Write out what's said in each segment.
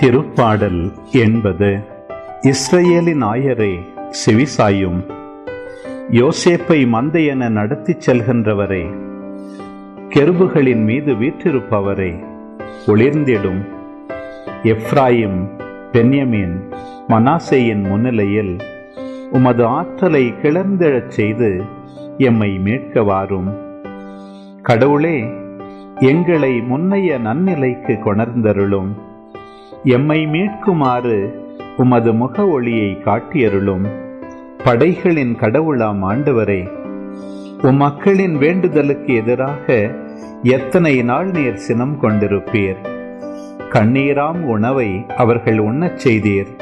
திருப்பாடல் என்பது இஸ்ரேலின் ஆயரே செவிசாயும். யோசேப்பை மந்தையென நடத்திச் செல்கின்றவரே கெருபுகளின் மீது வீற்றிருப்பவரே ஒளிர்ந்திடும். எஃப்ராயிம் பென்யமீன் மனாசேயின் முன்னிலையில் உமது ஆற்றலை கிளர்ந்தெழச் செய்து எம்மை மீட்க வாரும். கடவுளே எங்களை முன்னைய நன்னிலைக்கு கொணர்ந்தருளும். எம்மை மீட்குமாறு உமது முக ஒளியை காட்டியருளும். படைகளின் கடவுளாம் ஆண்டவரே உம் மக்களின் வேண்டுதலுக்கு எதிராக எத்தனை நாள் நீர் சினம் கொண்டிருப்பீர். கண்ணீராம் உணவை அவர்கள் உண்ணச் செய்தீர்.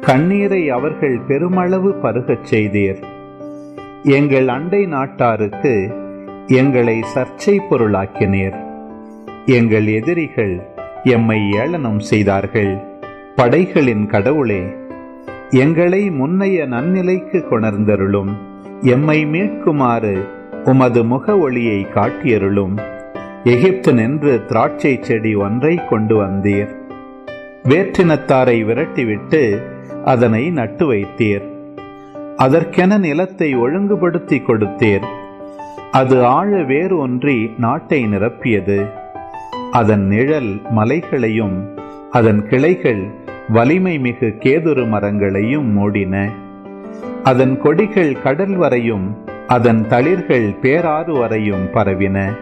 கண்ணீரை அவர்கள் பெருமளவு பருகச் செய்தீர். எங்கள் அண்டை நாட்டாருக்கு எங்களை சர்ச்சை பொருளாக்கினீர். எங்கள் எதிரிகள் எம்மை ஏளனம் செய்தார்கள். படைகளின் கடவுளே எங்களை முன்னைய நன்னிலைக்கு கொணர்ந்தருளும். எம்மை மீட்குமாறு உமது முக ஒளியை காட்டியருளும். எகிப்து நின்று திராட்சை செடி ஒன்றை கொண்டு வந்தீர். வேற்றினத்தாரை விரட்டிவிட்டு அதனை நட்டு வைத்தீர். அதற்கென நிலத்தை ஒழுங்குபடுத்தி கொடுத்தீர். அது ஆழ வேறு ஒன்றி நாட்டை நிரப்பியது. அதன் நிழல் மலைகளையும் அதன் கிளைகள் வலிமை மிகு கேதுரு மரங்களையும் மூடின. அதன் கொடிகள் கடல் வரையும் அதன் தளிர்கள் பேராறு வரையும் பரவின.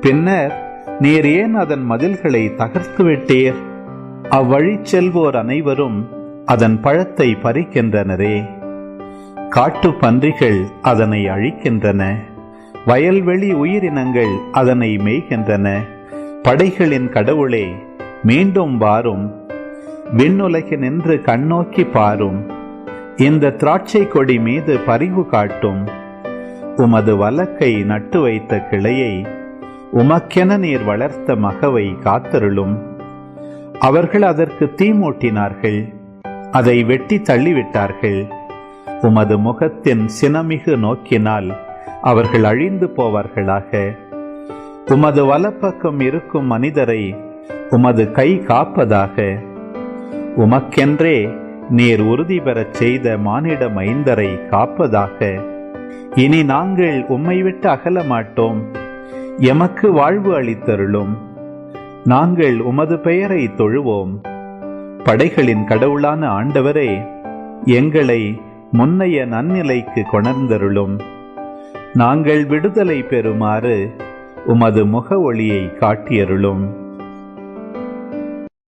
பின்னர் நீர் ஏன் அதன் மதில்களை தகர்த்து விட்டீர்? அவ்வழி செல்வோர் அனைவரும் அதன் பழத்தை பறிக்கின்றனரே. காட்டு பன்றிகள் அதனை அழிக்கின்றன. வயல்வெளி உயிரினங்கள் அதனை மேய்கின்றன. படைகளின் கடவுளே மீண்டும் வாரும். விண்ணுலகி நின்று கண்ணோக்கி பாரும். இந்த திராட்சை கொடி மீது பரிவு காட்டும். உமது வலக்கை நட்டு வைத்த கிளையை உமக்கென நீர் வளர்த்த மகவை காத்தருளும். அவர்கள் அதற்கு தீ மூட்டினார்கள். அதை வெட்டி தள்ளிவிட்டார்கள். உமது முகத்தின் சினமிகு நோக்கினால் அவர்கள் அழிந்து போவார்களாக. உமது வலப்பக்கம் இருக்கும் மனிதரை உமது கை காப்பதாக. உமக்கென்றே நீர் உறுதி பெறச் செய்த மானிட மைந்தரை காப்பதாக. இனி நாங்கள் உம்மை விட்டு அகல மாட்டோம் எமக்கு வாழ்வு அளித்தருளும். நாங்கள் உமது பெயரை தொழுவோம். படைகளின் கடவுளான ஆண்டவரே எங்களை முன்னைய நன்னிலைக்கு கொணர்ந்தருளும். நாங்கள் விடுதலை பெறுமாறு உமது முக ஒளியை காட்டியருளும்.